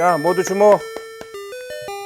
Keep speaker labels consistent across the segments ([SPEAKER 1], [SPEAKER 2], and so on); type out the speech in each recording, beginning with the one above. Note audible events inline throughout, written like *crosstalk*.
[SPEAKER 1] 자, 모두 주목.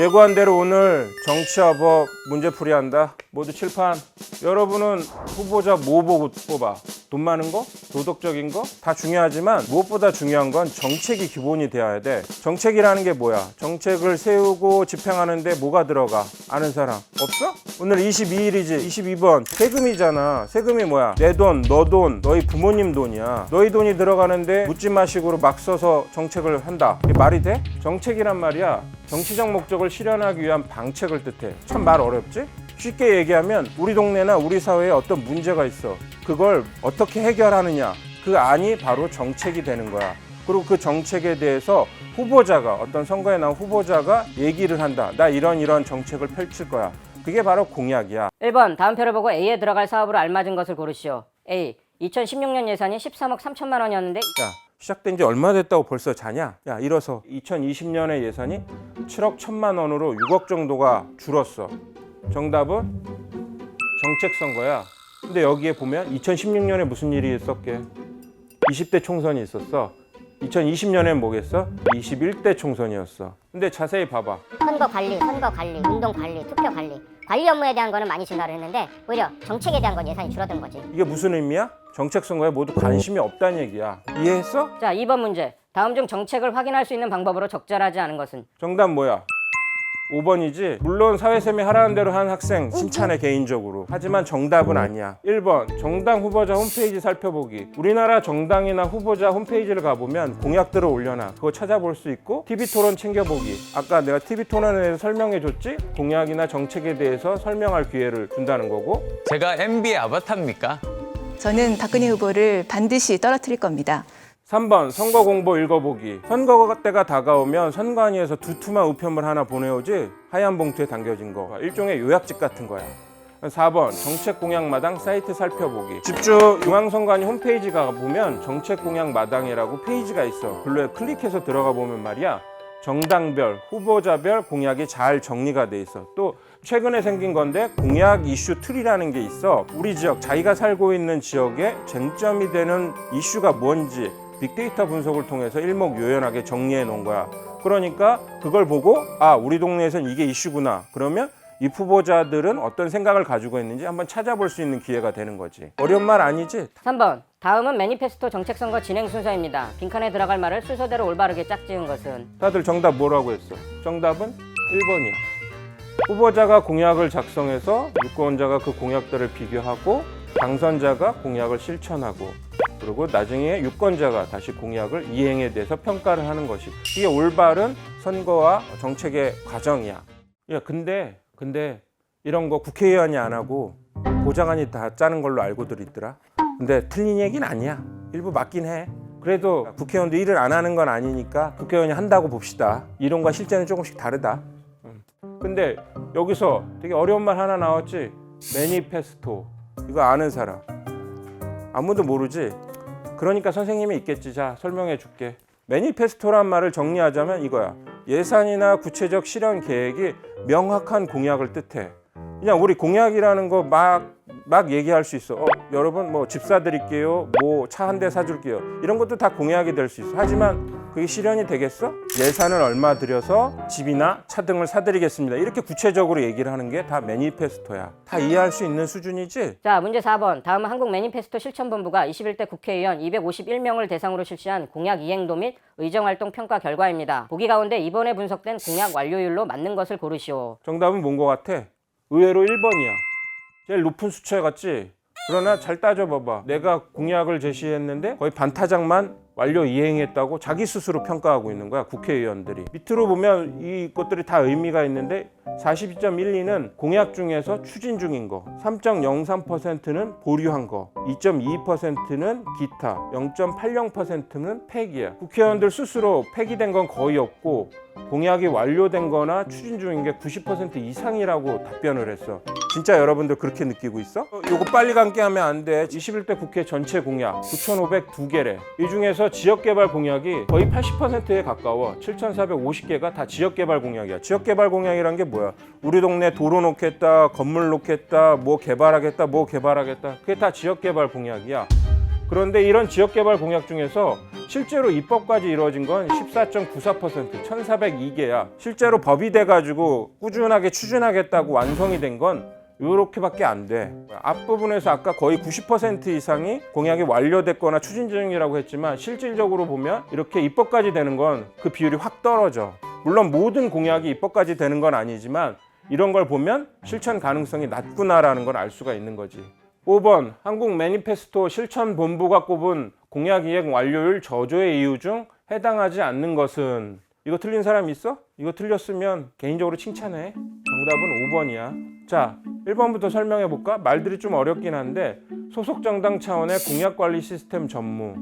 [SPEAKER 1] 예고한 대로 오늘 정치와 법 문제풀이 한다. 모두 칠판. 여러분은 후보자 뭐 보고 뽑아? 돈 많은 거? 도덕적인 거? 다 중요하지만 무엇보다 중요한 건 정책이 기본이 되어야 돼. 정책이라는 게 뭐야? 정책을 세우고 집행하는데 뭐가 들어가? 아는 사람 없어? 오늘 22일이지. 22번. 세금이잖아. 세금이 뭐야? 내 돈, 너 돈, 너희 부모님 돈이야. 너희 돈이 들어가는데 묻지 마식으로 막 써서 정책을 한다. 이게 말이 돼? 정책이란 말이야. 정치적 목적을 실현하기 위한 방책을 뜻해. 참 말 어렵지? 쉽게 얘기하면 우리 동네나 우리 사회에 어떤 문제가 있어. 그걸 어떻게 해결하느냐. 그 안이 바로 정책이 되는 거야. 그리고 그 정책에 대해서 후보자가 어떤 선거에 나온 후보자가 얘기를 한다. 나 이런 이런 정책을 펼칠 거야. 그게 바로 공약이야.
[SPEAKER 2] 1번 다음 표를 보고 A에 들어갈 사업으로 알맞은 것을 고르시오. A. 2016년 예산이 13억 3천만 원이었는데
[SPEAKER 1] 야, 시작된 지 얼마 됐다고 벌써 자냐? 야, 이뤄서 2020년의 예산이 7억 1천만 원으로 6억 정도가 줄었어. 정답은 정책 선거야. 근데 여기에 보면 2016년에 무슨 일이 있었게? 20대 총선이 있었어. 2020년엔 뭐겠어? 21대 총선이었어. 근데 자세히 봐봐.
[SPEAKER 3] 선거 관리, 선거 관리, 운동 관리, 투표 관리. 관리 업무에 대한 거는 많이 증가를 했는데 오히려 정책에 대한 건 예산이 줄어든 거지.
[SPEAKER 1] 이게 무슨 의미야? 정책 선거에 모두 관심이 없다는 얘기야. 이해했어?
[SPEAKER 2] 자 2번 문제. 다음 중 정책을 확인할 수 있는 방법으로 적절하지 않은 것은
[SPEAKER 1] 정답 뭐야? 5번이지. 물론 사회쌤이 하라는 대로 한 학생 칭찬해 개인적으로. 하지만 정답은 아니야. 1번 정당 후보자 홈페이지 살펴보기. 우리나라 정당이나 후보자 홈페이지를 가보면 공약들을 올려놔. 그거 찾아볼 수 있고 TV 토론 챙겨보기. 아까 내가 TV 토론에 대해서 설명해 줬지? 공약이나 정책에 대해서 설명할 기회를 준다는 거고.
[SPEAKER 4] 제가 MB의 아바타입니까?
[SPEAKER 5] 저는 박근혜 후보를 반드시 떨어뜨릴 겁니다.
[SPEAKER 1] 3번 선거 공보 읽어보기. 선거 때가 다가오면 선관위에서 두툼한 우편물 하나 보내오지 하얀 봉투에 담겨진 거. 일종의 요약집 같은 거야. 4번 정책 공약 마당 사이트 살펴보기. 집중 중앙선관위 홈페이지 가 보면 정책 공약 마당이라고 페이지가 있어. 글로에 클릭해서 들어가 보면 말이야. 정당별, 후보자별 공약이 잘 정리가 돼 있어. 또 최근에 생긴 건데 공약 이슈 틀이라는 게 있어. 우리 지역, 자기가 살고 있는 지역에 쟁점이 되는 이슈가 뭔지 빅데이터 분석을 통해서 일목요연하게 정리해 놓은 거야. 그러니까 그걸 보고 아, 우리 동네에선 이게 이슈구나. 그러면 이 후보자들은 어떤 생각을 가지고 있는지 한번 찾아볼 수 있는 기회가 되는 거지. 어려운 말 아니지?
[SPEAKER 2] 3번 다음은 매니페스토 정책 선거 진행 순서입니다. 빈칸에 들어갈 말을 순서대로 올바르게 짝지은 것은
[SPEAKER 1] 다들 정답 뭐라고 했어? 정답은 1번이야. 후보자가 공약을 작성해서 유권자가 그 공약들을 비교하고 당선자가 공약을 실천하고 그리고 나중에 유권자가 다시 공약을 이행에 대해서 평가를 하는 것이 이게 올바른 선거와 정책의 과정이야. 야 근데 근데 이런 거 국회의원이 안 하고 보좌관이 다 짜는 걸로 알고들 있더라. 근데 틀린 얘기는 아니야. 일부 맞긴 해. 그래도 국회의원도 일을 안 하는 건 아니니까 국회의원이 한다고 봅시다. 이론과 실제는 조금씩 다르다. 음. 근데 여기서 되게 어려운 말 하나 나왔지. 매니페스토. 이거 아는 사람. 아무도 모르지. 그러니까 선생님이 있겠지. 자, 설명해 줄게. 매니페스토란 말을 정리하자면 이거야. 예산이나 구체적 실현 계획이 명확한 공약을 뜻해. 그냥 우리 공약이라는 거 막 막 얘기할 수 있어. 어, 여러분 뭐 집 사드릴게요. 뭐 차 한 대 사줄게요. 이런 것도 다 공약이 될 수 있어. 하지만 그게 실현이 되겠어? 예산을 얼마 들여서 집이나 차 등을 사드리겠습니다. 이렇게 구체적으로 얘기를 하는 게 다 매니페스토야. 다 이해할 수 있는 수준이지?
[SPEAKER 2] 자 문제 4번 다음은 한국 매니페스토 실천본부가 21대 국회의원 251명을 대상으로 실시한 공약 이행도 및 의정활동 평가 결과입니다. 보기 가운데 이번에 분석된 공약 완료율로 맞는 것을 고르시오.
[SPEAKER 1] 정답은 뭔 것 같아? 의외로 1번이야. 제일 높은 수치 같지? 그러나 잘 따져봐봐. 내가 공약을 제시했는데 거의 반타작만 완료 이행했다고 자기 스스로 평가하고 있는 거야 국회의원들이. 밑으로 보면 이것들이 다 의미가 있는데 42.12는 공약 중에서 추진 중인 거. 3.03%는 보류한 거. 2.2%는 기타. 0.80%는 폐기야. 국회의원들 스스로 폐기된 건 거의 없고 공약이 완료된 거나 추진 중인 게 90% 이상이라고 답변을 했어 진짜 여러분들 그렇게 느끼고 있어? 어, 요거 빨리 감기 하면 안 돼. 21대 국회 전체 공약 9,502개래. 이 중에서 지역개발 공약이 거의 80%에 가까워. 7,450개가 다 지역개발 공약이야. 지역개발 공약이란 게 뭐야? 우리 동네 도로 놓겠다, 건물 놓겠다, 뭐 개발하겠다, 뭐 개발하겠다. 그게 다 지역개발 공약이야. 그런데 이런 지역개발 공약 중에서 실제로 입법까지 이루어진 건 14.94% 1402개야 실제로 법이 돼가지고 꾸준하게 추진하겠다고 완성이 된 건 이렇게밖에 안 돼. 앞부분에서 아까 거의 90% 이상이 공약이 완료됐거나 추진 중이라고 했지만 실질적으로 보면 이렇게 입법까지 되는 건 그 비율이 확 떨어져. 물론 모든 공약이 입법까지 되는 건 아니지만 이런 걸 보면 실천 가능성이 낮구나라는 걸 알 수가 있는 거지. 5번 한국 매니페스토 실천 본부가 꼽은 공약 이행 완료율 저조의 이유 중 해당하지 않는 것은 이거 틀린 사람 있어? 이거 틀렸으면 개인적으로 칭찬해. 정답은 5번이야. 자, 1번부터 설명해 볼까? 말들이 좀 어렵긴 한데 소속 정당 차원의 공약 관리 시스템 전무.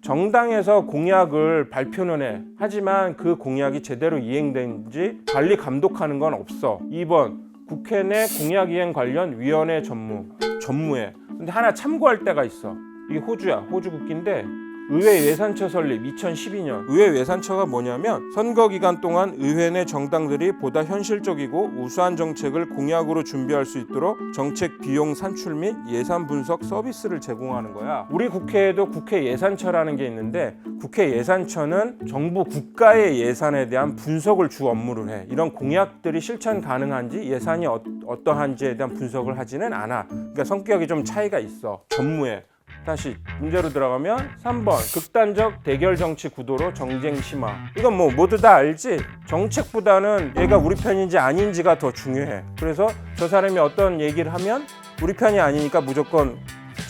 [SPEAKER 1] 정당에서 공약을 발표는 해. 하지만 그 공약이 제대로 이행된지 관리 감독하는 건 없어. 2번 국회 내 공약 이행 관련 위원회 전무. 전무해. 근데 하나 참고할 때가 있어. 이게 호주야. 호주 국기인데 의회 예산처 설립 2012년 의회 예산처가 뭐냐면 선거 기간 동안 의회 내 정당들이 보다 현실적이고 우수한 정책을 공약으로 준비할 수 있도록 정책 비용 산출 및 예산 분석 서비스를 제공하는 거야. 우리 국회에도 국회 예산처라는 게 있는데 국회 예산처는 정부 국가의 예산에 대한 분석을 주 업무를 해. 이런 공약들이 실천 가능한지 예산이 어, 어떠한지에 대한 분석을 하지는 않아. 그러니까 성격이 좀 차이가 있어. 전무에. 다시 문제로 들어가면 3번. 극단적 대결 정치 구도로 정쟁 심화. 이건 뭐 모두 다 알지? 정책보다는 얘가 우리 편인지 아닌지가 더 중요해. 그래서 저 사람이 어떤 얘기를 하면 우리 편이 아니니까 무조건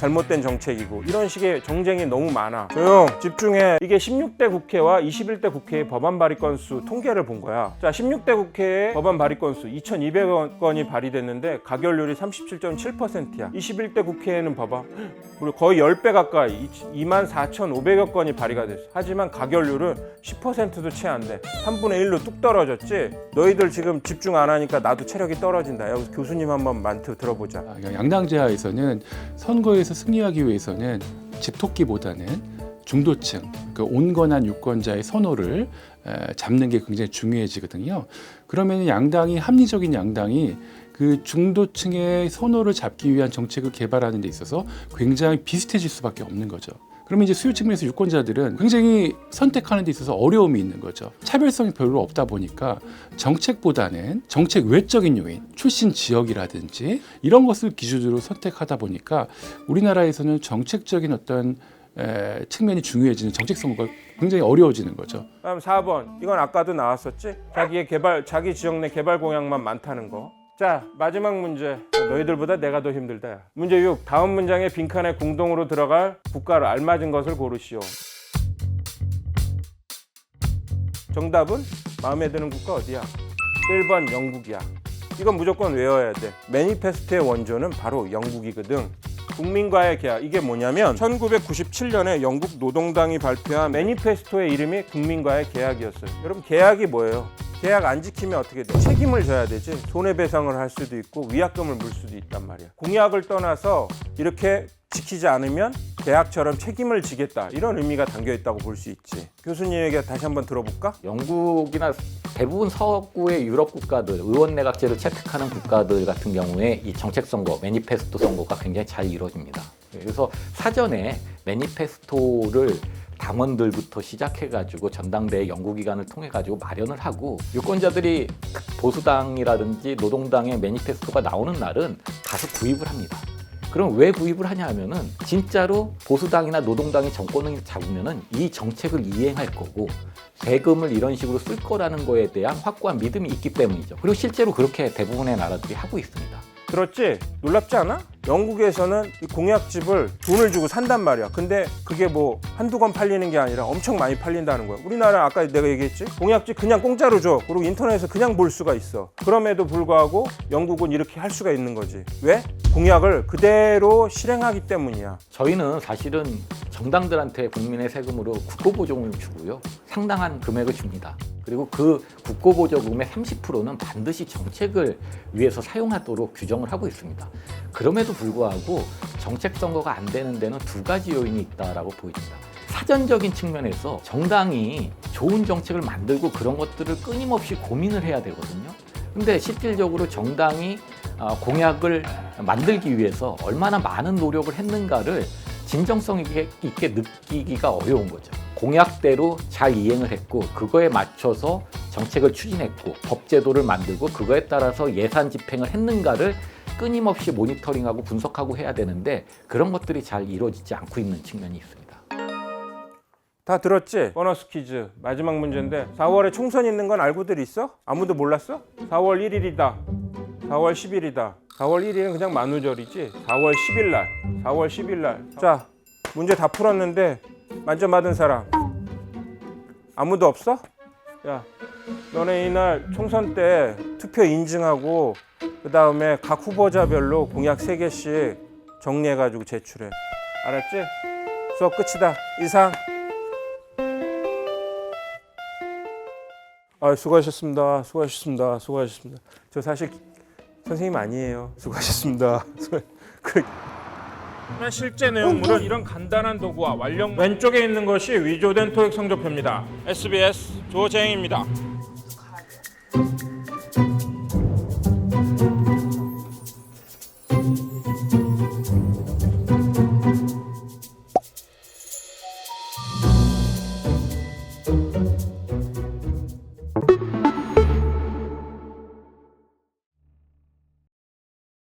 [SPEAKER 1] 잘못된 정책이고 이런 식의 정쟁이 너무 많아. 조용. 집중해. 이게 16대 국회와 21대 국회의 법안 발의 건수 통계를 본 거야. 자 16대 국회의 법안 발의 건수 2200건이 발의됐는데 가결률이 37.7%야. 21대 국회에는 봐봐. 우리 거의 10배 가까이 24,500여 건이 발의가 됐어. 하지만 가결률은 10%도 채 안 돼. 3분의 1로 뚝 떨어졌지? 너희들 지금 집중 안 하니까 나도 체력이 떨어진다. 여기서 교수님 한번 멘트 들어보자.
[SPEAKER 6] 아, 양당제하에서는 선거에서 승리하기 위해서는 집토끼보다는 중도층, 그 온건한 유권자의 선호를 에, 잡는 게 굉장히 중요해지거든요. 그러면 양당이 합리적인 양당이 그 중도층의 선호를 잡기 위한 정책을 개발하는 데 있어서 굉장히 비슷해질 수밖에 없는 거죠. 그러면 이제 수요 측면에서 유권자들은 굉장히 선택하는 데 있어서 어려움이 있는 거죠. 차별성이 별로 없다 보니까 정책보다는 정책 외적인 요인, 출신 지역이라든지 이런 것을 기준으로 선택하다 보니까 우리나라에서는 정책적인 어떤 에, 측면이 중요해지는 정책 선거가 굉장히 어려워지는 거죠.
[SPEAKER 1] 다음 4번 이건 아까도 나왔었지 자기의 개발 자기 지역 내 개발 공약만 많다는 거 자 마지막 문제 너희들보다 내가 더 힘들다. 야. 문제 6 다음 문장의 빈칸에 공동으로 들어갈 국가를 알맞은 것을 고르시오. 정답은 마음에 드는 국가 어디야? 1번 영국이야. 이건 무조건 외워야 돼. 매니페스토의 원조는 바로 영국이거든 국민과의 계약 이게 뭐냐면 1997년에 영국 노동당이 발표한 매니페스토의 이름이 국민과의 계약이었어요. 여러분 계약이 뭐예요? 계약 안 지키면 어떻게 돼? 책임을 져야 되지. 손해배상을 할 수도 있고 위약금을 물 수도 있단 말이야. 공약을 떠나서 이렇게 지키지 않으면 계약처럼 책임을 지겠다 이런 의미가 담겨 있다고 볼 수 있지. 교수님에게 다시 한번 들어볼까?
[SPEAKER 7] 영국이나 대부분 서구의 유럽 국가들, 의원 내각제를 채택하는 국가들 같은 경우에 이 정책 선거, 매니페스토 선거가 굉장히 잘 이루어집니다. 그래서 사전에 매니페스토를 당원들부터 시작해가지고 전당대회 연구기관을 통해가지고 마련을 하고 유권자들이 보수당이라든지 노동당의 매니페스토가 나오는 날은 가서 구입을 합니다. 그럼 왜 구입을 하냐 하면은 진짜로 보수당이나 노동당이 정권을 잡으면은 이 정책을 이행할 거고 세금을 이런 식으로 쓸 거라는 거에 대한 확고한 믿음이 있기 때문이죠. 그리고 실제로 그렇게 대부분의 나라들이 하고 있습니다.
[SPEAKER 1] 들었지? 놀랍지 않아? 영국에서는 이 공약집을 돈을 주고 산단 말이야. 근데 그게 뭐 한두 권 팔리는 게 아니라 엄청 많이 팔린다는 거야. 우리나라 아까 내가 얘기했지? 공약집 그냥 공짜로 줘. 그리고 인터넷에서 그냥 볼 수가 있어. 그럼에도 불구하고 영국은 이렇게 할 수가 있는 거지. 왜? 공약을 그대로 실행하기 때문이야.
[SPEAKER 7] 저희는 사실은 정당들한테 국민의 세금으로 국고보조금을 주고요. 상당한 금액을 줍니다. 그리고 그 국고보조금의 30%는 반드시 정책을 위해서 사용하도록 규정을 하고 있습니다. 그럼에도 불구하고 정책 선거가 안 되는 데는 두 가지 요인이 있다라고 보입니다. 사전적인 측면에서 정당이 좋은 정책을 만들고 그런 것들을 끊임없이 고민을 해야 되거든요. 근데 실질적으로 정당이 아, 공약을 만들기 위해서 얼마나 많은 노력을 했는가를 진정성 있게, 있게 느끼기가 어려운 거죠. 공약대로 잘 이행을 했고 그거에 맞춰서 정책을 추진했고 법제도를 만들고 그거에 따라서 예산 집행을 했는가를 끊임없이 모니터링하고 분석하고 해야 되는데 그런 것들이 잘 이루어지지 않고 있는 측면이 있습니다.
[SPEAKER 1] 다 들었지? 보너스 퀴즈 마지막 문제인데 4월에 총선 있는 건 알고들 있어? 아무도 몰랐어? 4월 1일이다 4월 10일이다 4월 1일은 그냥 만우절이지 4월 10일 날 4월 10일 날 자 문제 다 풀었는데 만점 받은 사람 아무도 없어? 야 너네 이날 총선 때 투표 인증하고 그 다음에 각 후보자별로 공약 3개씩 정리해가지고 제출해 알았지? 수업 끝이다 이상 아, 수고하셨습니다. 수고하셨습니다. 수고하셨습니다. 저 사실 선생님 아니에요. 수고하셨습니다. 수고- *laughs* 그 실제 내용물은 이런 간단한 도구와 완령 왼쪽에 있는 것이 위조된 토익 성적표입니다. SBS 조재행입니다.